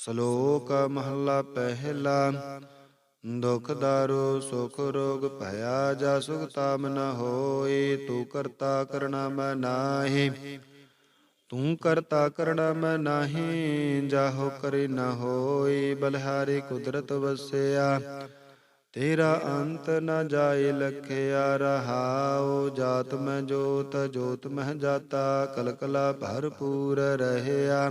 ਸ਼ਲੋਕ ਮਹੱਲਾ ਪਹਿਲਾ, ਦੁਖ ਦਾਰੂ ਸੁਖ ਰੋਗ ਭਇਆ ਜਾ ਸੁਖ ਤਾਮ ਨ ਹੋਈ ਤੂੰ ਕਰਤਾ ਕਰਣਾ ਮੈਂ ਨਾਹੀ, ਤੂੰ ਕਰਤਾ ਕਰਣਾ ਮੈਂ ਨਾਹੀ, ਜਾਹੋ ਕਰੇ ਨ ਹੋਈ ਬਲਿਹਾਰੀ ਕੁਦਰਤ ਵਸਿਆ, ਤੇਰਾ ਅੰਤ ਨ ਜਾਏ ਲਖਿਆ ਰਹਾਉ, ਜਾਤ ਮੈਂ ਜੋਤ ਜੋਤ ਮਹਿ ਜਾਤਾ, ਕਲਕਲਾ ਭਰਪੂਰ ਰਹਿਆ।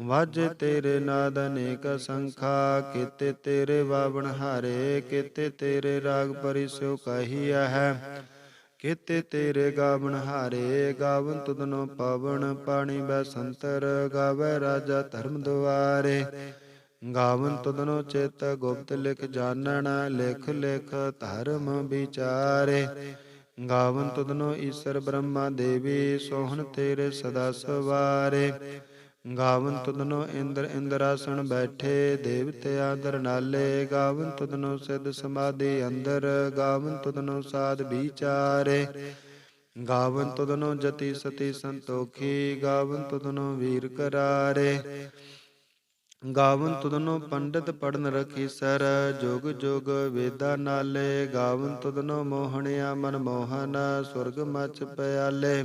ਵਾਜੇ ਤੇਰੇ ਨਾਦ ਅਨੇਕ ਸੰਖਾ, ਕਿਤੇ ਤੇਰੇ ਵਾਵਣ ਹਾਰੇ, ਕੀਤੇ ਤੇਰੇ ਰਾਗ ਪਰਿਸੋ ਕਹੀਆ ਹੈ। ਕੀਤੇ ਤੇਰੇ ਗਾਵਣ ਹਾਰੇ, ਗਾਵਨ ਤੁਧਨੋ ਪਵਨ ਪਾਣੀ ਬੈ ਸੰਤਰ, ਗਾਵੇ ਰਾਜਾ ਧਰਮ ਦੁਆਰੇ। ਗਾਵਨ ਤੁਧਨੋ ਚਿਤ ਗੁਪਤ ਲਿਖ ਜਾਣਨ, ਲਿਖ ਲਿਖ ਧਰਮ ਵਿਚਾਰੇ। ਗਾਵਨ ਤੁਧਨੋ ਈਸ਼ਰ ਬ੍ਰਹਮਾ ਦੇਵੀ, ਸੋਹਣ ਤੇਰੇ ਸਦਾ ਸਵਾਰੇ। ਗਾਵਨ ਤੁਧਨੋ ਇੰਦਰ ਇੰਦਰਾਸਣ ਬੈਠੇ, ਦੇਵਤੇ ਆਦਰ ਨਾਲੇ। ਗਾਵਨ ਤੁਧਨੋ ਸਿਧ ਸਮਾਧੀ ਅੰਦਰ, ਗਾਵਨ ਤੁਧਨੋ ਸਾਧ ਵਿਚਾਰੇ। ਗਾਵਨ ਤੁਧਨੋ ਜਤੀ ਸਤੀ ਸੰਤੋਖੀ, ਗਾਵਨ ਤੁਧਨੋ ਵੀਰ ਕਰਾਰੇ। ਗਾਵਨ ਤੁਧਨੋ ਪੰਡਤ ਪੜਨ ਰਖੀ ਸਰ, ਜੁਗ ਜੋਗ ਵੇਦਾ ਨਾਲੇ। ਗਾਵਨ ਤੁਧਨੋ ਮੋਹਣਿਆ ਮਨ ਮੋਹਨ ਸੁਰਗ ਮਚ ਪਿਆਲੇ।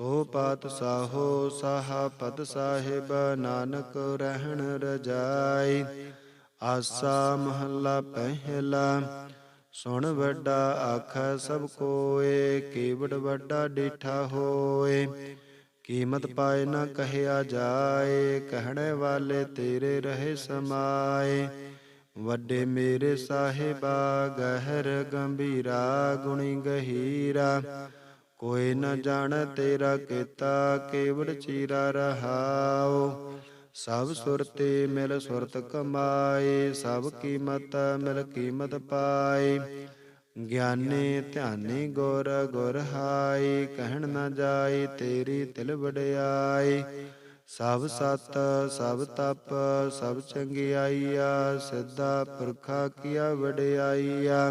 ਸੋ ਪਾਤ ਸਾਹੋ ਸਾਹਾ ਪਦ ਸਾਹਿਬ ਨਾਨਕ ਰਹਿਣ ਰਜਾਈ। ਆਸਾ ਮਹੱਲਾ ਪਹਿਲਾ, ਸੁਣ ਵੱਡਾ ਆਖੈ ਸਭ ਕੋਏ, ਕੀਵੜ ਵੱਡਾ ਡੀਠਾ ਹੋਏ। ਕੀਮਤ ਪਾਏ ਨਾ ਕਹਿਆ ਜਾਏ, ਕਹਿਣੇ ਵਾਲੇ ਤੇਰੇ ਰਹੇ ਸਮਾਏ। ਵੱਡੇ ਮੇਰੇ ਸਾਹਿਬਾ, ਗਹਿਰ ਗੰਭੀਰਾ, ਗੁਣੀ ਗਹੀਰਾ। ਕੋਈ ਨ ਜਾਣ ਤੇਰਾ ਕੀਤਾ ਕੇਵੜ ਚੀਰਾ ਰਹਾਉ ਸਭ ਸੁਰਤੇ ਮਿਲ ਸੁਰਤ ਕਮਾਏ। ਸਭ ਕੀਮਤ ਮਿਲ ਕੀਮਤ ਪਾਏ। ਗਿਆਨੀ ਧਿਆਨੀ ਗੁਰ ਗੁਰ ਹਾਈ ਕਹਿਣ ਨਾ ਜਾਈ ਤੇਰੀ ਤਿਲ ਵਡਿਆਈ ਸਭ ਸਤ ਸਭ ਤਪ ਸਭ ਚੰਗਿਆਈਆ। ਸਿੱਧਾ ਪੁਰਖਾ ਕੀਆ ਵਡਿਆਈਆ।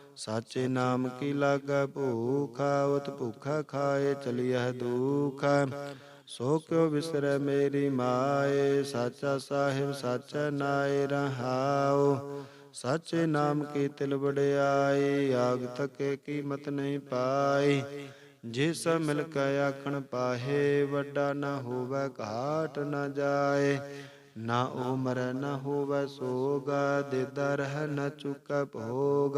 ਸਾਚੇ ਨਾਮ ਕੀ ਲਾਗੈ ਭੂਖਾ ਉਤ ਭੁਖਾ ਖਾਏ ਚਲਿਐ ਦੁਖ ਸੋ ਕਿਉ ਵਿਸਰੈ ਮੇਰੀ ਮਾਏ ਸਾਚਾ ਸਾਹਿਬ ਸਾਚਾ ਨਾਏ ਰਹਾਉ ਸਾਚੇ ਨਾਮ ਕੀ ਤਿਲ ਵਡਿਆਈ ਆਗ ਤਕੇ ਕੀਮਤ ਨਹੀਂ ਪਾਈ ਜੇ ਸਭ ਮਿਲ ਕੇ ਆਖਣ ਪਾਹੇ ਵੱਡਾ ਨਾ ਹੋਵੇ ਘਾਟ ਨਾ ਜਾਏ ਨਾ ਉਮਰ ਨਾ ਹੋਵੇ ਸੋਗ ਦੇਦਾ ਰਹਿ ਨ ਚੁਕੈ ਭੋਗ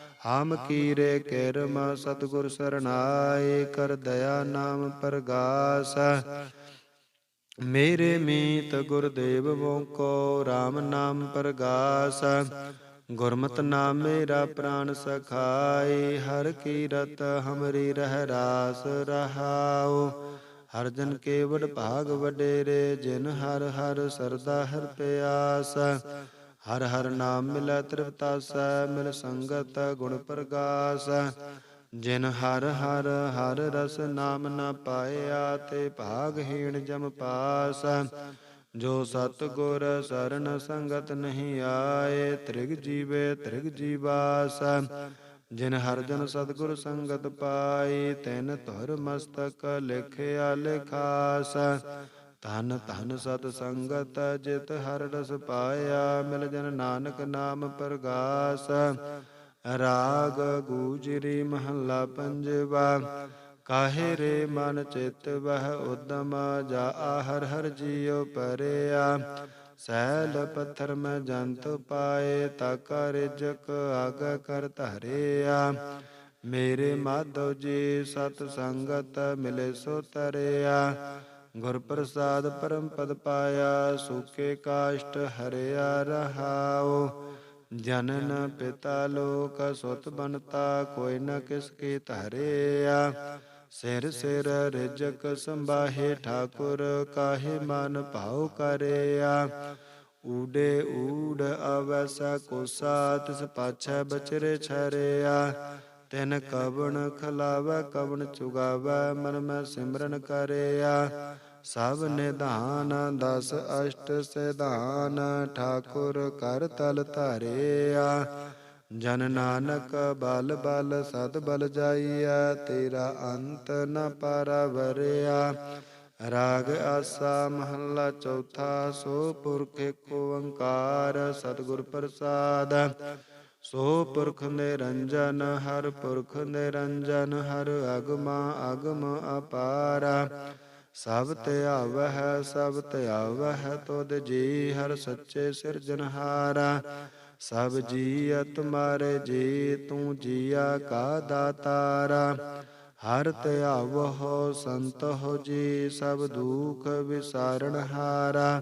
ਹਮ ਕੀਰੇ ਕਿਰਮ ਸਤਗੁਰ ਸਰਣਾਏ ਕਰ ਦਇਆ ਨਾਮ ਪ੍ਰਗਾਸ। ਮੇਰੇ ਮੀਤ ਗੁਰਦੇਵ ਕੋ RAM ਨਾਮ ਪ੍ਰਗਾਸ। ਗੁਰਮਤ ਨਾਮ ਮੇਰਾ ਪ੍ਰਾਨ ਸਖਾਏ, ਹਰ ਕੀਰਤ ਹਮਰੀ ਰਹਿ ਰਾਸ ਰਹਾਉ। ਹਰ ਜਨ ਕੇ ਭਾਗ ਵਡੇਰੇ, ਜਿਨ ਹਰ ਹਰ ਸਰਦਾ ਹਰ ਪਿਆਸ। ਹਰ ਹਰ ਨਾਮ ਮਿਲੈ ਤ੍ਰਿਪਤਾਸੈ ਮਿਲ ਸੰਗਤ ਗੁਣ ਪ੍ਰਗਾਸ। ਜਿਨ ਹਰ ਹਰ ਹਰ ਰਸ ਨਾਮ ਨ ਪਾਇਆ, ਤੇ ਭਾਗਹੀਣ ਜਮ ਪਾਸ। ਜੋ ਸਤ ਗੁਰ ਸਰਨ ਸੰਗਤ ਨਹੀਂ ਆਏ, ਤ੍ਰਿਗ ਜੀਵੇ ਤ੍ਰਿਗ ਜੀਵਾਸ। ਜਿਨ ਹਰ ਜਨ ਸਤਗੁਰ ਸੰਗਤ ਪਾਈ, ਤੈਨ ਧੁਰ ਮਸਤਕ ਲਿਖਿਆ ਲਿਖਾਸ। ਧਨ ਧਨ ਸਤ ਸੰਗਤ ਜਿਤ ਹਰ ਰਸ ਪਾਇਆ, ਮਿਲ ਜਨ ਨਾਨਕ ਨਾਮ ਪ੍ਰਗਾਸ। ਰਾਗ ਗੂਜਰੀ ਮਹੱਲਾ ਪੰਜਵਾ, ਕਾਹੇ ਰੇ ਮਨ ਚਿਤ ਵਹ ਉਦਮ ਜਾ ਆਹਰ ਹਰ ਜੀਉ ਪਰਿਆ। ਸੈਲ ਪੱਥਰ ਮੈਂ ਜੰਤ ਪਾਏ, ਤਾਕਾ ਰਿਜਕ ਆਗ ਕਰ ਧਰਿਆ। ਮੇਰੇ ਮਾਧਵ ਜੀ ਸਤ ਸੰਗਤ ਮਿਲੇ ਸੋ ਤਰਿਆ। ਗੁਰ ਪ੍ਰਸਾਦ ਪਰਮ ਪਦ ਪਾਇਆ ਸੁਖੇ ਕਾਸ਼ਟ ਹਰਿਆ ਰਹਾਉ। ਜਨਨ ਪਿਤਾ ਲੋਕ ਸੁਤ ਬਨਤਾ ਕੋਈ ਨ ਕਿਸ ਕੀ ਧਰਿਆ। ਸਿਰ ਸਿਰ ਰਿਜਕ ਸੰਭਾਹੇ ਠਾਕੁਰ, ਕਾਹੇ ਮਨ ਭਾਉ ਕਰਿਆ। ਊਡੇ ਊੜ ਅਵਸਾ ਕੋਸਾ ਤਿਸ ਪਾਛੈ ਬਚਰੇ ਛਰਿਆ। ਤਿਨ ਕਵਣ ਖਲਾਵੈ, ਕਵਣ ਚੁਗਾਵੈ, ਮਨ ਮੈਂ ਸਿਮਰਨ ਕਰਿਆ। ਸਭ ਨਿਧਾਨ ਦਸ ਅਸ਼ਟ ਸਿਧਾਨ, ਠਾਕੁਰ ਕਰ ਤਲ ਧਾਰਿਆ। ਜਨ ਨਾਨਕ ਬਲ ਬਲ ਸਦ ਬਲ ਜਾਈਐ, ਤੇਰਾ ਅੰਤ ਨ ਪਰਵਰਿਆ। ਰਾਗ ਆਸਾ ਮਹੱਲਾ ਚੌਥਾ, ਸੋ ਪੁਰਖ ਏਕ ਓੰਕਾਰ, ਸਤਿਗੁਰ ਪ੍ਰਸਾਦ। ਸੋ ਪੁਰਖ ਨਿਰੰਜਨ, ਹਰ ਪੁਰਖ ਨਿਰੰਜਨ, ਹਰ ਅਗਮ ਅਗਮ ਅਪਾਰਾ। ਸਭ ਧਿਆਵਹਿ ਸਭ ਧਿਆਵਹਿ ਤੁਧ ਜੀ ਹਰ ਸੱਚੇ ਸਿਰਜਨਹਾਰਾ ਸਭ ਜੀ ਤੁਮਾਰੇ ਜੀ, ਤੂੰ ਜੀਆ ਕਾ ਦਾਤਾਰਾ। ਹਰ ਧਿਆਵਹੁ ਸੰਤ ਹੋ ਜੀ, ਸਭ ਦੁਖ ਵਿਸਾਰਣ ਹਾਰਾ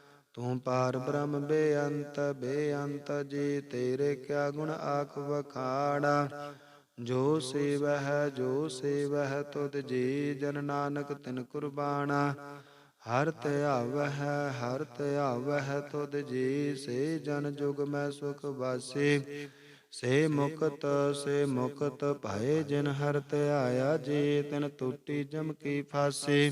ਤੂੰ ਪਾਰ ਬ੍ਰਹਮ ਬੇਅੰਤ ਬੇਅੰਤ ਜੀ, ਤੇਰੇ ਕਿਆ ਗੁਣ ਆਖ ਵਖਾੜਾ ਜੋ ਸੇਵਹਿ ਜੋ ਸੇਵਹਿ, ਤੁਧ ਜੀ, ਜਨ ਨਾਨਕ ਤਿਨ ਕੁਰਬਾਨਾ ਹਰ ਧਿਆਵਹਿ ਹਰ ਧਿਆਵਹਿ ਤੁਧ ਜੀ, ਸੇ ਜਨ ਜੁਗ ਮੈਂ ਸੁਖ ਵਾਸੀ। ਸੇ ਮੁਕਤ ਸੇ ਮੁਕਤ, ਭਾਏ ਜਿਨ ਹਰ ਧਿਆਇਆ ਜੀ, ਤਿਨ ਟੂਟੀ ਜਮ ਕੀ ਫਾਸੀ।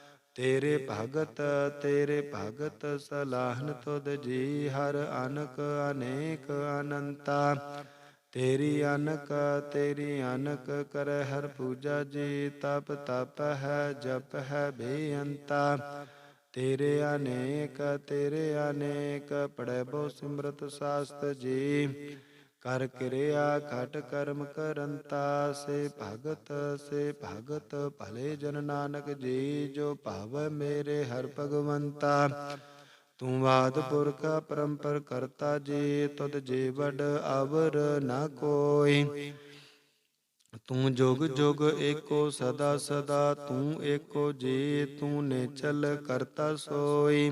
ਤੇਰੇ ਭਗਤ ਤੇਰੇ ਭਗਤ ਸਲਾਹਨ ਤੁਧ ਜੀ, ਹਰ ਅਨਕ ਅਨੇਕ ਅਨੰਤਾ। ਤੇਰੀ ਅਨਕ ਤੇਰੀ ਅਨਕ ਕਰ ਹਰ ਪੂਜਾ ਜੀ, ਤਪ ਤਪ ਹੈ, ਜਪ ਹੈ ਬੇਅੰਤਾ। ਤੇਰੇ ਅਨੇਕ ਤੇਰੇ ਅਨੇਕ ਪੜੈ ਬੋ ਸਿਮਰਤ ਸਾਸਤ ਜੀ। ਕਰ ਕਿਰਿਆ ਖਟ ਕਰਮ ਕਰੰਤਾ, ਸੇ ਭਗਤ ਸੇ ਭਗਤ ਭਲੇ ਜਨ ਨਾਨਕ ਜੀ, ਜੋ ਭਾਵ ਮੇਰੇ ਹਰ ਭਗਵੰਤਾ। ਤੂੰ ਬਾਦ ਪੁਰਖ ਪਰੰਪਰ ਕਰਤਾ ਜੀ ਤਦ ਜੀ ਵਡ ਅਵਰ ਨਾ ਕੋਈ। ਤੂੰ ਜੁਗ ਜੁਗ ਏਕੋ ਸਦਾ ਸਦਾ, ਤੂੰ ਏਕੋ ਜੀ, ਤੂੰ ਨੇ ਚਲ ਕਰਤਾ ਸੋਈ।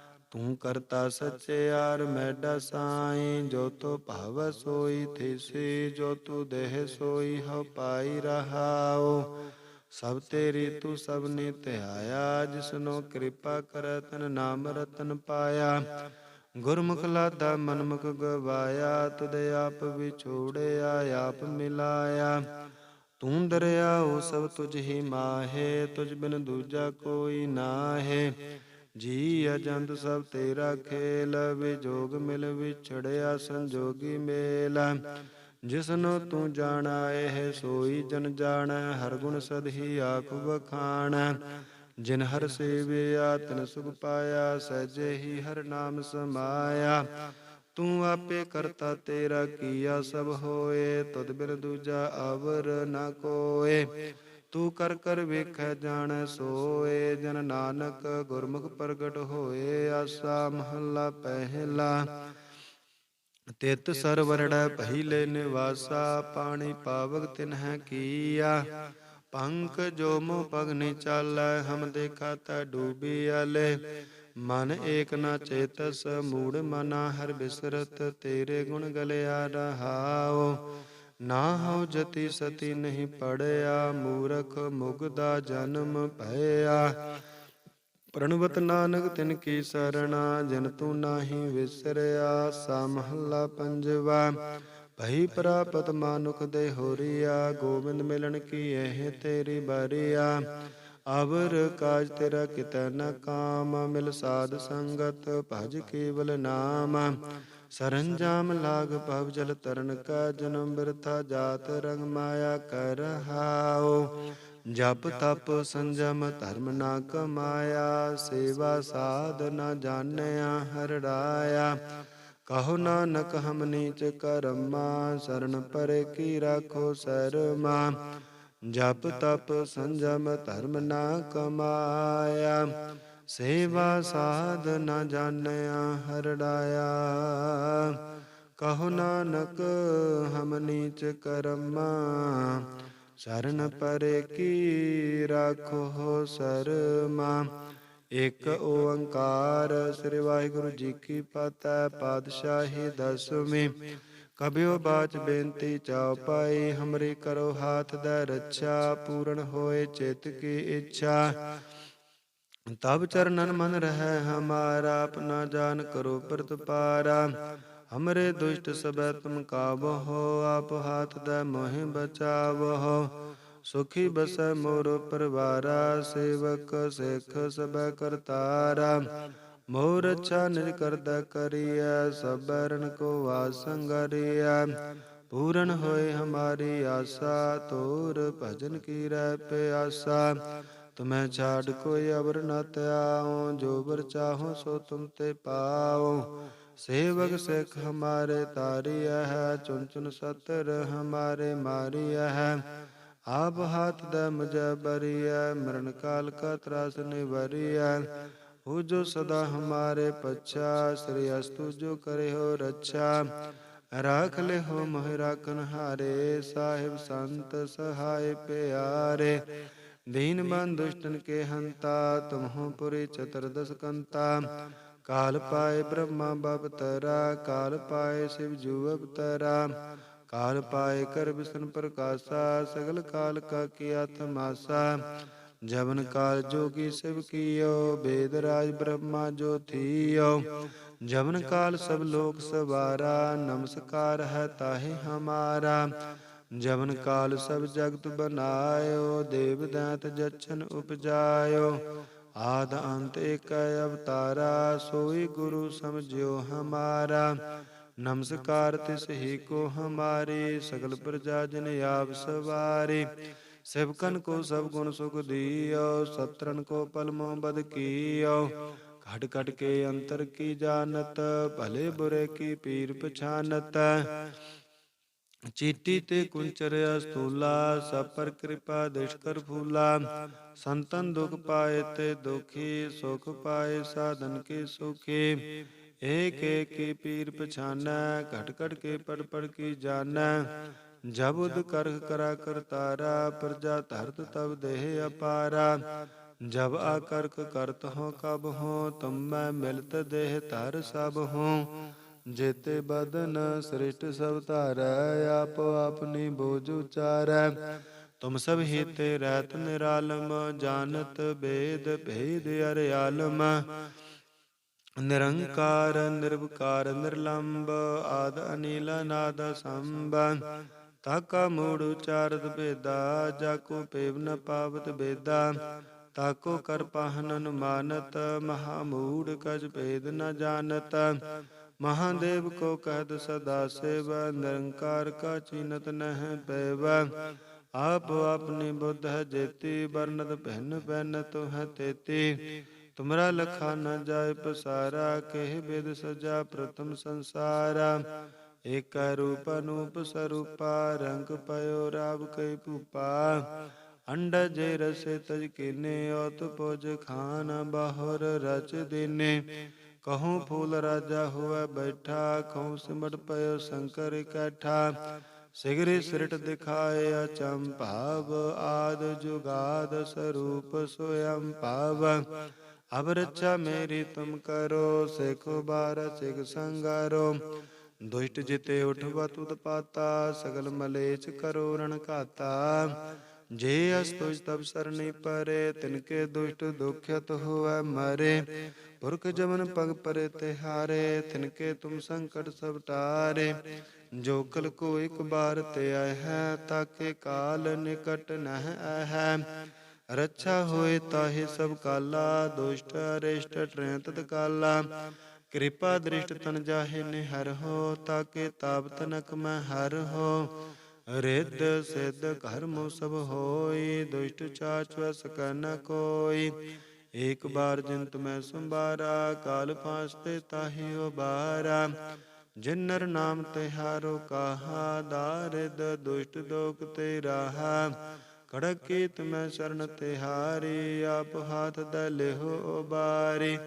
ਤੂੰ ਕਰਤਾ ਸਚਿਆਰ ਮੈਡਾ ਸਾਈ ਜੋ ਤੋ ਭਾਵ ਸੋਈ, ਥਿਸੀ। ਜੋ ਤੂ ਦੇਹ ਸੋਈ, ਹਉ ਪਾਈ ਰਹਾਓ ਸਭ ਤੇਰੀ ਤੂੰ ਸਭ ਨੇ ਧਿਆਇਆ। ਜਿਸਨੋ ਕਿਰਪਾ ਕਰੈ ਤਨ ਨਾਮ ਰਤਨ ਪਾਇਆ। ਗੁਰਮੁਖ ਲਾਦਾ, ਮਨਮੁਖ ਗਵਾਇਆ। ਤੁਧ ਆਪ ਵਿਛੋੜਿਆ, ਆਪ ਮਿਲਾਇਆ। ਤੂੰ ਦਰਿਆ ਦਰਿਆਓ ਸਭ ਤੁਝ ਹੀ ਮਾਹੇ। ਤੁਝ ਬਿਨ ਦੂਜਾ ਕੋਈ ਨਾਹੇ। ਜੀ ਅਜੰਤ ਸਭ ਤੇਰਾ ਖੇਲ, ਵਿਜੋਗ ਮਿਲ ਵਿਛੜਿਆ ਸੰਜੋਗੀ ਮੇਲ। ਜਿਸਨੋ ਤੂੰ ਜਾਣਾ, ਇਹ ਸੋਈ ਜਨ ਜਾਣੈ, ਹਰ ਗੁਣ ਸਦਹੀ ਆਪ ਵਖਾਣੈ। ਜਿਨ ਹਰ ਸੇਵਿਆ, ਤਨ ਸੁਖ ਪਾਇਆ, ਸਹਿਜੇ ਹੀ ਹਰ ਨਾਮ ਸਮਾਇਆ। ਤੂੰ ਆਪੇ ਕਰਤਾ ਤੇਰਾ ਕੀਆ ਸਭ ਹੋਏ, ਤੁਧ ਬਿਨ ਦੂਜਾ ਅਵਰ ਨਾ ਕੋਏ। ਤੂੰ ਕਰ ਕਰ ਵੇਖੈ ਜਾਣੈ, ਸੋਏ ਜਨ ਨਾਨਕ ਗੁਰਮੁਖ ਪ੍ਰਗਟ ਹੋਏ, ਆਸਾ ਮਹੱਲਾ ਪਹਿਲਾ। ਤਿਤ ਸਰਵਰੜੈ ਪਹਿਲੇ ਨਿਵਾਸਾ, ਪਾਣੀ ਪਾਵਕ ਤਿਨਹਿ ਕੀਆ। ਪੰਕ ਜੋ ਮੋ ਪਗਨੀ ਚਾਲੈ, ਹਮ ਦੇਖਾ ਤਾ ਡੂਬੀ ਆਲੇ ਮਨ ਏਕ ਨਾ ਚੇਤਸ, ਮੂੜ ਮਨਾ ਹਰ ਬਿਸਰਤ, ਤੇਰੇ ਗੁਣ ਗਲਿਆ ਰਹਾਓ ਨਾ ਹਉ ਜਤੀ ਸਤੀ ਨਹੀਂ ਪੜਿਆ, ਮੂਰਖ ਮੁਗਦਾ ਜਨਮ ਭਇਆ। ਪ੍ਰਣਵਤ ਨਾਨਕ ਤਿਨ ਕੀ ਸਰਣਾ, ਜਨ ਤੂੰ ਨਾਹੀ ਵਿਸਰਿਆ, ਸਾ ਮਹੱਲਾ ਪੰਜਵਾ। ਭਈ ਪ੍ਰਾਪਤ ਮਾਨੁਖ ਦੇ ਹੋਰੀਆ, ਗੋਬਿੰਦ ਮਿਲਣ ਕੀ ਇਹ ਤੇਰੀ ਬਾਰੀਆ। ਅਵਰ ਕਾਜ ਤੇਰਾ ਕਿਤੈ ਨ ਕਾਮ, ਮਿਲ ਸਾਧ ਸੰਗਤ ਭਜ ਕੇਵਲ ਨਾਮ। ਸਰੰਜਾਮ ਲਾਗ ਭਵ ਜਲ ਤਰਨ ਕਾ ਜਨਮ ਬਿਰਥਾ ਜਾਤ ਰੰਗ ਮਾਇਆ ਕਰ ਹਾਓ ਜਪ ਤਪ ਸੰਜਮ ਧਰਮ ਨਾ ਕਮਾਇਆ, ਸੇਵਾ ਸਾਧ ਨਾ ਜਾਣਿਆ, ਹਰੜਾਇਆ। ਕਹੋ ਨਾਨਕ ਹਮ ਨੀਚ ਕਰਮਾ, ਸਰਨ ਪਰੇ ਕੀ ਰਾਖੋ ਸਰਮਾ। ਜਪ ਤਪ ਸੰਜਮ ਧਰਮ ਨਾ ਕਮਾਇਆ। ਸੇਵਾ ਸਾਧ ਨਾ ਜਾਣਿਆ ਹਰੜਾਇਆ। ਕਹੋ ਨਾਨਕ, ਹਮ ਨੀਚ ਕਰਮਾ ਸਰਨ ਪਰੇ ਕੀ ਰਾਖੋ ਸਰਮਾ। ਇਕ ਓੰਕਾਰ ਸ੍ਰੀ ਵਾਹਿਗੁਰੂ ਜੀ ਕੀ ਫਤਿਹ, ਪਾਤਸ਼ਾਹੀ ਦਸਵੀਂ। ਕਬਿਓ ਬਾਚ ਬੇਨਤੀ ਚਾਉ ਪਾਈ, ਹਮਰੀ ਕਰੋ ਹਾਥ ਦਾ ਰੱਛਾ, ਪੂਰਨ ਹੋਏ ਚਿਤ ਕੀ ਇੱਛਾ। ਤਬ ਚਰਨਨ ਮਨ ਰਹਿ ਹਮਾਰਾ, ਆਪਣਾ ਜਾਨ ਕਰੋ ਪ੍ਰਤਪਾਰਾ। ਹਮਰੇ ਦੁਸ਼ਟ ਸਬੈ ਤੁਮ ਕਾਬੋ ਆਪ ਹਾਥ ਦਾ ਮੋਹਿ ਬਚਾਵੋ ਸੁਖੀ ਬਸੈ ਮੋਰ ਪਰਵਾਰਾ, ਸੇਵਕ ਸਿੱਖ ਸਬੈ ਕਰਤਾਰਾ। ਮੋਰ ਅੱਛਾ ਨਿਜ ਕਰਦਾ ਕਰੀਐ ਸਬਰਨ ਕੋ ਵਾਸੰਗਰੀਐ ਪੂਰਨ ਹੋਏ ਹਮਾਰੀ ਆਸਾ, ਤੋਰ ਭਜਨ ਕੀ ਰਹਿ ਪਿਆਸਾ। ਤੁਮੈ ਛਾੜ ਕੋਈ ਅਵਰ ਨ ਤਿਆਉ ਜੋ ਬਰ ਚਾਹੋ ਸੋ ਤੁਮ ਤੇ ਪਾਓ ਸੇਵਕ ਸਿੱਖ ਹਮਾਰੇ ਤਾਰੀਆ ਹੈ ਚੁਨ ਚੁਨ ਸਤਰ ਹਮਾਰੇ ਮਾਰੀਆ ਹੈ ਆਪ ਹਾਥ ਦਾ ਮੁਝ ਬਰੀਐ ਮਰਨ ਕਾਲ ਕਾ ਤਰਾਸ ਨਿਵਰੀਐ ਹੋ ਜੋ ਸਦਾ ਹਮਾਰੇ ਪਛਾ ਸ੍ਰੀ ਅਸਤੁ ਜੋ ਕਰੇ ਹੋ ਰੱਛਾ ਰਾਖ ਲੈ ਹੋ ਮੋਹਿ ਰਾਖਨ ਹਾਰੇ ਸਾਹਿਬ ਸੰਤ ਸਹਾਇ ਪਿਆਰੇ ਦੀਨ ਬੰਦ ਦੁਸ਼ਟਨ ਕੇ ਹੰਤਾ ਤੁਮਹੁ ਪੁਰੀ ਚਤੁਰਦਸ ਕੰਤਾ ਕਾਲ ਪਾਏ ਬ੍ਰਹਮਾ ਬਪਤਰਾ ਕਾਲ ਪਾਏ ਸਿਵ ਜੂ ਅਵਤਰਾ ਕਾਲ ਪਾਏ ਕਰ ਵਿਸ਼ਨ ਪ੍ਰਕਾਸ਼ਾ ਸਗਲ ਕਾਲ ਕਾ ਕੀਆ ਤਮਾਸਾ ਜਵਨ ਕਾਲ ਜੋਗੀ ਸਿਵ ਕੀਓ ਬੇਦ ਰਾਜ ਬ੍ਰਹਮਾ ਜੋ ਥੀਓ ਜਵਨ ਕਾਲ ਸਭ ਲੋਕ ਸਵਾਰਾ ਨਮਸਕਾਰ ਹੈ ਤਾਹੇ ਹਮਾਰਾ ਜਵਨ ਕਾਲ ਸਭ ਜਗਤ ਬਨਾਇਓ, ਦੇਵ ਦਾਤ ਜਚਨ ਉਪਜਾਇਓ। ਆਦ ਅੰਤ ਏਕ ਅਵਤਾਰਾ, ਸੋਈ ਗੁਰੂ ਸਮਝਿਓ ਹਮਾਰਾ। ਨਮਸਕਾਰ ਤਿਸ ਹੀ ਕੋ ਹਮਾਰੇ, ਸਗਲ ਪ੍ਰਜਾ ਜਨ ਆਪ ਸਵਾਰੇ। ਸਿਵਕਨ ਕੋ ਸਭ ਗੁਣ ਸੁਖ ਦੀਓ ਸਤਰਨ ਕੋ ਪਲਮੋ ਬਦ ਕੀਓ। ਘਟ ਘਟ ਕੇ ਅੰਤਰ ਕੀ ਜਾਣਤ, ਭਲੇ ਬੁਰੇ ਕੀ ਪੀਰ ਪਛਾਨਤ। ਚੀਟੀ ਤੇ ਕੁੰਚਰ ਅਸਤੂਲਾ ਸਭ ਪਰ ਕਿਰਪਾ ਦਿਸ਼ ਕਰ ਫੂਲਾ। ਸੰਤਨ ਦੁਖ ਪਾਏ ਤੇ ਦੁਖੀ, ਸੁਖ ਪਾਏ ਸਾਧਨ ਕੇ ਸੁਖੀ। ਏਕ ਏਕ ਕੀ ਪੀਰ ਪਛਾਨੈ, ਘਟ ਘਟ ਕੇ ਪੜ ਪੜ ਕੀ ਜਾਣੈ ਜਬ ਉਦ ਕਰਖ ਕਰਾ ਕਰਤਾਰਾ ਪ੍ਰਜਾ ਧਰਤ ਤਬ ਦੇਹ ਅਪਾਰਾ। ਜਬ ਆਕਰਕ ਕਰਤ ਹੋ ਕਬ ਹੋ ਤੁਮ ਮੈਂ ਮਿਲਤ ਦੇਹ ਧਰ ਸਭ ਹੋ ਜੇਤੇ ਬਦਨ ਸ੍ਰਿਸ਼ਟ ਸਭ ਧਾਰੈ, ਆਪ ਆਪਣੀ ਬੋਝ ਉਚਾਰੈ। ਤੁਮ ਸਭ ਹੀਤੇ ਰਹਿਤ ਨਿਰਾਲਮ, ਜਾਣਤ ਬੇਦ ਭੇਦ ਅਰਿਆਲਮ ਨਿਰੰਕਾਰ, ਨਿਰਵਕਾਰ, ਨਿਰਲੰਬ, ਆਦ ਅਨੀਲ ਨਾਦ ਸੰਭ ਤਾਕਾ ਮੂੜ ਉਚਾਰਤ ਭੇਦਾ ਜਾਕੋ ਪੇਵ ਨ ਪਾਵਤ ਬੇਦਾ। ਤਾਕੋ ਕਰ ਪਾਹਨ ਅਨੁਮਾਨਤ, ਮਹਾ ਮੂੜ ਕਜ ਭੇਦ ਨ ਜਾਣਤ। ਮਹਾਦੇਵ ਕੋ ਕਹਿਤ ਸਦਾ ਸੇਵਾ, ਨਿਰੰਕਾਰ ਕਾ ਚੀਨਤ ਨਹਿ ਪੈਵ। ਆਪ ਆਪਣੀ ਬੁੱਧ ਹੈ ਜੇਤੀ ਬਰਨਤ ਭਿੰਨ ਭਿੰਨ ਤੋ ਹੈ ਤੇਤੀ। ਤੁਮਰਾ ਲਖਾ ਨ ਜਾਏ ਪਸਾਰਾ, ਕਹਿ ਬਿਦ ਸਜਾ ਪ੍ਰਥਮ ਸੰਸਾਰਾ। ਏਕ ਰੂਪ ਅਨੂਪ ਸਰੂਪਾ, ਰੰਗ ਪਇਓ ਰਾਵ ਕੈ ਭੂਪਾ। ਅੰਡ ਜੇ ਰਸੇ ਤਜ ਕੀਨੇ, ਔਤ ਪੁਜ ਖਾਨ ਬਾਹਰ ਰਚ ਦੇਨੇ। ਕਹੂੰ ਫੂਲ ਰਾਜਾ ਹੋਵੇ ਬੈਠਾ ਕਹੂੰ ਸਿਮਟ ਪਇਓ ਸ਼ੰਕਰ ਇਕੱਠਾ ਸਿਗਰੇ ਸਿਰਟ ਦਿਖਾਏ ਅਚੰਭਾਵ ਆਦ ਜੁਗਾਦ ਸਰੂਪ ਸੋਯੰ ਭਾਵ। ਅਬ ਰੱਛਾ ਮੇਰੀ ਤੁਮ ਕਰੋ, ਸਿਖੋ ਬਾਰ ਸਿਖ ਸੰਗਾਰੋ। ਦੁਸ਼ਟ ਜਿਤੇ ਉਠਵਤ ਉਤਪਾਤਾ ਸਗਲ ਮਲੇਚ ਕਰੋ ਰਣ ਘਾਤਾ। ਜੇ ਅਸਤੁਜ ਤਬ ਸਰਣੀ ਪਰੇ ਤਿਨਕੇ ਦੁਸ਼ਟ ਦੁਖਿਤ ਹੋਵੈ ਮਰੇ। ਪੁਰਖ ਜਮਨ ਪਗ ਪਰੇ ਤਿਹਾਰੇ ਤਿਨਕੇ ਤੁਮ ਸੰਕਟ ਸਭ ਟਾਰੇ। ਜੋ ਕਲ ਕੋ ਇਕ ਬਾਰ ਤੇ ਆਇ ਹੈ ਤਾਕੇ ਕਾਲ ਨਿਕਟ ਨਹਿ ਹੈ। ਰੱਛਾ ਹੋਏ ਤਾਹੇ ਸਭ ਕਾਲਾ, ਦੁਸ਼ਟ ਅਰਿਸ਼ਟ ਟਰੈ ਤਤ ਕਾਲਾ। ਕਿਰਪਾ ਦ੍ਰਿਸ਼ਟ ਤਨ ਜਾਹੇ ਨਿਹਰ ਹੋ ਤਾਕੇ ਤਾਪ ਤਨਕ ਮੈਂ ਹਰ ਹੋ। ਰਿੱਧ ਸਿੱਧ ਕਰਮ ਸਭ ਹੋਈ, ਦੁਸ਼ਟ ਚਾਚ ਵਸ ਕਨ ਕੋਈ। ਏਕ ਬਾਰ ਜਿੰਤ ਮੈਂ ਸੰਭਾਰਾ, ਕਾਲ ਫਾਸਤੇ ਤਾਹੇ ਉਬਾਰਾ। ਜਿਨਰ ਨਾਮ ਤਿਹਾਰੋ ਕਾਹਾ, ਦਾਰਿਦ ਦੁਸ਼ਟ ਦੋਖ ਤੇ ਰਾਹਾ। ਕੜਕ ਕੀਤ ਮੈਂ ਸ਼ਰਨ ਤਿਹਾਰੀ ਆਪ ਹਾਥ ਦਲਿਹੋ ਉਬਾਰੀ।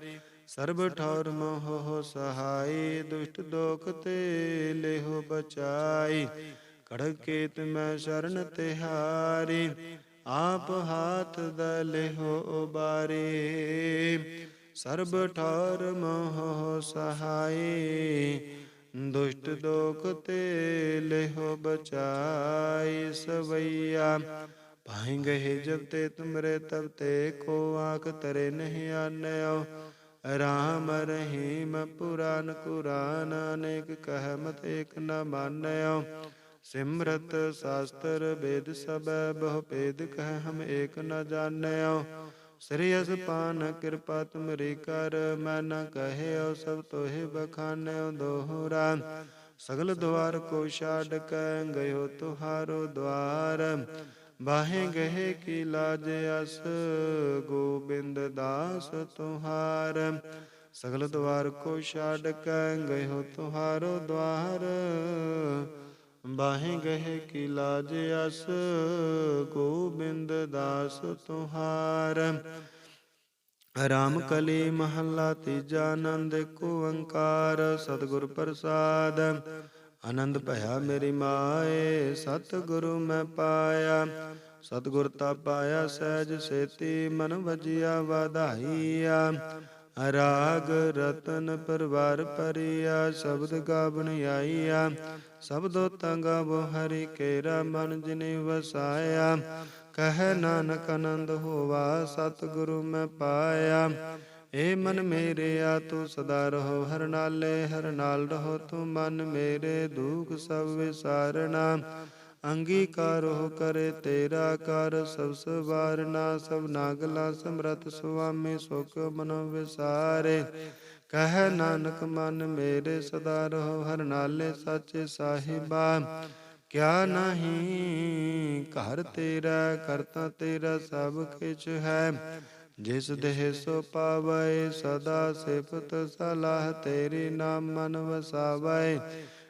ਸਰਬ ਠੌਰ ਮੋਹ ਸਹਾਈ, ਦੁਸ਼ਟ ਦੋਖ ਤੇ ਲਿਹੋ ਬਚਾਈ। ਕੜਕ ਕੀਤ ਮੈਂ ਸ਼ਰਨ ਤਿਹਾਰੀ ਆਪ ਹਾਥ ਦਲਿਹੋ ਉਬਾਰੀ ਸਰਬ ਠੌਰ ਮੋਹ ਸਹਾਈ ਦੁਸ਼ਟ ਦੋਖ ਤੇ ਲਿਹੋ ਬਚਾਈ ਸਵਈਆ। ਭਾਈ ਗਏ ਜਬ ਤੇ ਤੁਮਰੇ ਤਬ ਤੇ ਕੋ ਆਖ ਤਰੇ ਨਹੀਂ ਆਨਿਓ ਰਾਮ ਰਹੀਮ ਪੁਰਾਨ ਕੁਰਾਨ, ਅਨੇਕ ਕਹਿਮਤ ਏਕ ਨ ਮਾਨਿਓ ਸਿਮਰਤ ਸ਼ਾਸਤਰ ਵੇਦ ਸਭ, ਬਹੁ ਭੇਦ ਕਹਿ ਹਮ ਏਕ ਨ ਜਾਣਿਓ। ਸ੍ਰੀ ਅਸਪਾਨ ਕਿਰਪਾ ਤੁਮਰੀ ਕਰ, ਮੈਂ ਨ ਕਹਿਓ ਸਭ ਤੋਹਿ ਬਖਾਨਿਓ ਦੋਹਰਾ। ਸਗਲ ਦੁਆਰ ਕੋ ਛਾੜ ਕੈ, ਗਇਓ ਤੁਹਾਰੋ ਦਵਾਰ। ਬਾਹੇ ਗਏ ਕੀ ਲਾਜ ਅਸ, ਗੋਬਿੰਦ ਦਾਸ ਤੁਹਾਰ। ਸਗਲ ਦਵਾਰ ਕੋ ਛਾੜ ਕੈ, ਗਇਓ ਤੁਹਾਰੋ ਦਵਾਰ। ਬਾਹੇ ਗਏ ਕੀ ਲਾਜ ਅਸ ਗੋਬਿੰਦ ਦਾਸ ਤੁਹਾਰ ਰਾਮ ਕਲੀ ਮਹੱਲਾ ਤੀਜਾ ਆਨੰਦ ਏਕ ਓੰਕਾਰ ਸਤਿਗੁਰ ਪ੍ਰਸਾਦ। ਆਨੰਦ ਭਇਆ ਮੇਰੀ ਮਾਏ ਸਤਿਗੁਰੂ ਮੈਂ ਪਾਇਆ। ਸਤਿਗੁਰ ਤਾ ਪਾਇਆ ਸਹਿਜ ਸੇਤੀ ਮਨ ਵਜਿਆ ਵਾਧਾਈਆ। ਰਾਗ ਰਤਨ ਪਰਵਾਰ ਪਰਿਆ, ਸ਼ਬਦ ਗਾਵਣ ਆਈਆ। ਸਬਦੋ ਤੰਗਾ ਬੋ ਹਰਿ ਕੇਰਾ, ਮਨ ਜਿਨੇ ਵਸਾਇਆ। ਕਹਿ ਨਾਨਕ ਆਨੰਦ ਹੋਵਾ, ਸਤਿਗੁਰੂ ਮੈਂ ਪਾਇਆ। ਏ ਮਨ ਮੇਰੇ ਆ ਤੂੰ ਸਦਾ ਰਹੋ, ਹਰ ਨਾਲੇ ਹਰ ਨਾਲ ਰਹੋ, ਤੂੰ ਮਨ ਮੇਰੇ, ਦੁਖ ਸਭ ਵਿਸਾਰਣਾ ਅੰਗੀਕਾਰ ਹੋ ਕਰੇ ਤੇਰਾ ਕਰ, ਸਭ ਸਵਾਰਨਾ ਸਭ ਨਾਗਲਾ ਸਮਰਤ ਸੁਆਮੀ ਸੁਖ ਮਨ ਵਿਸਾਰੇ। ਕਹਿ ਨਾਨਕ, ਮਨ ਮੇਰੇ ਸਦਾ ਰਹੋ, ਹਰ ਨਾਲੇ ਸਾਚੇ ਸਾਹਿਬਾ। ਕਿਆ ਨਹੀਂ, ਘਰ ਤੇਰਾ ਕਰਤਾ ਤੇਰਾ ਸਭ ਕਿਛ ਹੈ। ਜਿਸ ਦੇਹ ਸੋ ਪਾਵੈ, ਸਦਾ ਸਿਫਤ ਸਲਾਹ ਤੇਰੀ ਨਾਮ ਮਨ ਵਸਾਵੈ।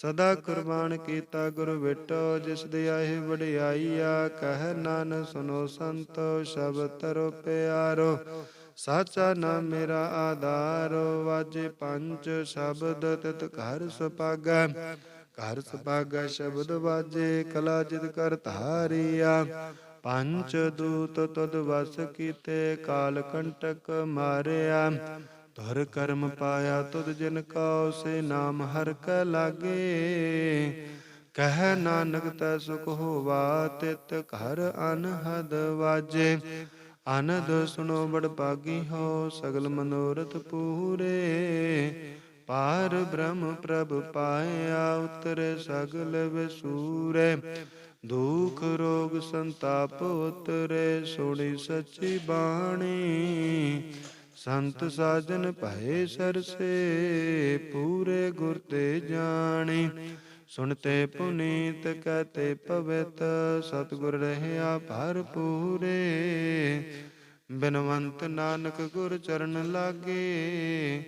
ਸਦਾ ਕੁਰਬਾਨ ਕੀਤਾ ਗੁਰ ਵਿਟੋ ਜਿਸ ਦੇ ਆਏ ਵਡਿਆਈਆ ਕਹਿ ਨਾਨਕ ਸੁਨੋ ਸੰਤੋ, ਸ਼ਬਦ ਤਰੋ ਪਿਆਰੋ। ਸਾਚਾ ਨਾਮ ਮੇਰਾ ਆਧਾਰੋ, ਵਾਜੇ ਪੰਜ ਸ਼ਬਦ ਤਿਤ ਘਰ ਸੁਪਾਗਾ ਘਰ ਸੁਪਾਗਾ ਸ਼ਬਦ ਵਾਜੇ, ਕਲਾ ਜਿਤ ਕਰ ਧਾਰੀਆ। ਪੰਜ ਦੂਤ ਤਦ ਵਸ ਕੀਤੇ, ਕਾਲ ਕੰਟਕ ਮਾਰਿਆ। ਧਰ ਕਰਮ ਪਾਇਆ ਤੁਧ ਜਿਨ ਕਉ ਸੇ ਨਾਮ ਹਰ ਕੈ ਲਾਗੇ। ਕਹਿ ਨਾਨਕ ਤੈ ਸੁਖ ਹੋਵਾ, ਤਿਤ ਘਰ ਅਨਹਦ ਵਾਜੇ। ਆਨੰਦ ਸੁਨੋ ਬੜ ਭਾਗੀ ਹੋ, ਸਗਲ ਮਨੋਰਥ ਪੂਰੇ। ਪਾਰ ਬ੍ਰਹਮ ਪ੍ਰਭ ਪਾਇਆ, ਉਤਰੇ ਸਗਲ ਵਿਸੂਰੇ। ਦੁਖ ਰੋਗ ਸੰਤਾਪ ਉਤਰੇ, ਸੁਣੀ ਸੱਚੀ ਬਾਣੀ। ਸੰਤ ਸਾਜਨ ਭਏ ਸਰਸੇ, ਪੂਰੇ ਗੁਰ ਤੇ ਜਾਣੀ। ਸੁਣਤੇ ਪੁਨੀਤ ਕਹਤੇ ਪਵਿਤ, ਸਤਿਗੁਰ ਰਹਿਆ ਭਰਪੂਰੇ ਬਿਨਵੰਤ ਨਾਨਕ ਗੁਰ ਚਰਨ ਲਾਗੇ,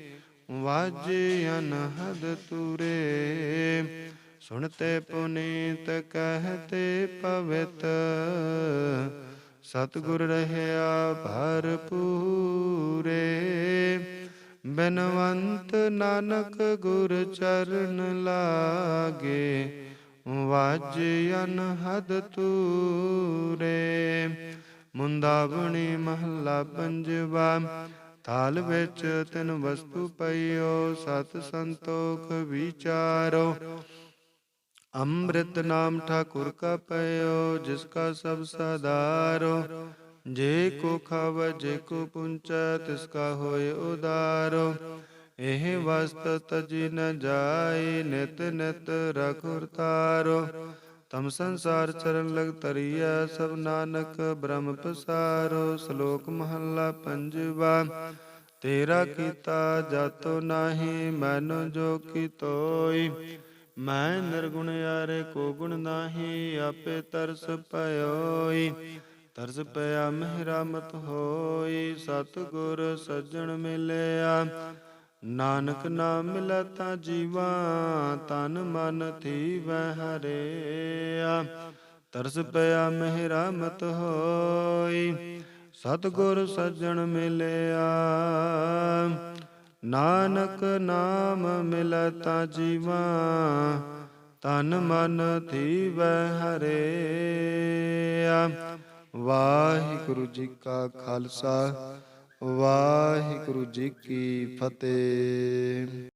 ਵਾਜੇ ਅਨਹਦ ਤੂਰੇ। ਸੁਣਤੇ ਪੁਨੀਤ ਕਹਤੇ ਪਵਿਤ ਸਤਿਗੁਰ ਰਹਿਆ ਭਰਪੂਰੇ, ਬਿਨਵੰਤ ਨਾਨਕ ਗੁਰ ਚਰਨ ਲਾਗੇ, ਵਾਜੇ ਅਨਹਦ ਤੂਰੇ। ਮੁੰਦਾਵਣੀ ਮਹੱਲਾ ਪੰਜਵਾ, ਥਾਲ ਵਿੱਚ ਤਿਨ ਵਸਤੂ ਪਈਓ, ਸਤ ਸੰਤੋਖ ਵਿਚਾਰੋ। ਅੰਮ੍ਰਿਤ ਨਾਮ ਠਾਕੁਰ ਕਾ ਪਇਓ ਜਿਸ ਕਾ ਸਭ ਸਦਾਰੋ। ਜੇ ਕੋ ਖਾਵ, ਜੇ ਕੋ ਪੁੰਚੈ, ਤਿਸ ਕਾ ਹੋਏ ਉਦਾਰੋ। ਇਹ ਵਸਤ ਤਜੀ ਨ ਜਾਏ, ਨਿਤ ਨਿਤ ਰਖੁਰ ਤਾਰੋ। ਤਮ ਸੰਸਾਰ ਚਰਨ ਲਗ ਤਰੀਆ ਸਭ ਨਾਨਕ ਬ੍ਰਹਮ ਪਸਾਰੋ। ਸ਼ਲੋਕ ਮਹੱਲਾ ਪੰਜਵਾ, ਤੇਰਾ ਕੀਤਾ ਜਾਤੋ ਨਾਹੀ, ਮੈਨੋ ਜੋ ਕੀਤੋਈ ਮੈਂ ਨਿਰਗੁਣ ਯਾਰੇ ਕੋ ਗੁਣ ਨਾਹੀ, ਆਪੇ ਤਰਸ ਪਇਓਈ। ਤਰਸ ਪਿਆ ਮਹਿਰਾ ਮਤ ਹੋਈ, ਸਤਿਗੁਰ ਸੱਜਣ ਮਿਲਿਆ। ਨਾਨਕ ਨਾਮ ਮਿਲੈ ਤਾਂ ਜੀਵਾ, ਤਨ ਮਨ ਥੀਵੈ ਹਰਿਆ। ਤਰਸ ਪਿਆ ਮਹਿਰਾ ਮਤ ਹੋਈ, ਸਤਿਗੁਰ ਸੱਜਣ ਮਿਲਿਆ। ਨਾਨਕ ਨਾਮ ਮਿਲੈ ਤਾਂ ਜੀਵਾ ਤਨ ਮਨ ਥੀਵੈ ਹਰਿਆ। ਵਾਹਿਗੁਰੂ ਜੀ ਕਾ ਖਾਲਸਾ, ਵਾਹਿਗੁਰੂ ਜੀ ਕੀ ਫਤਿਹ।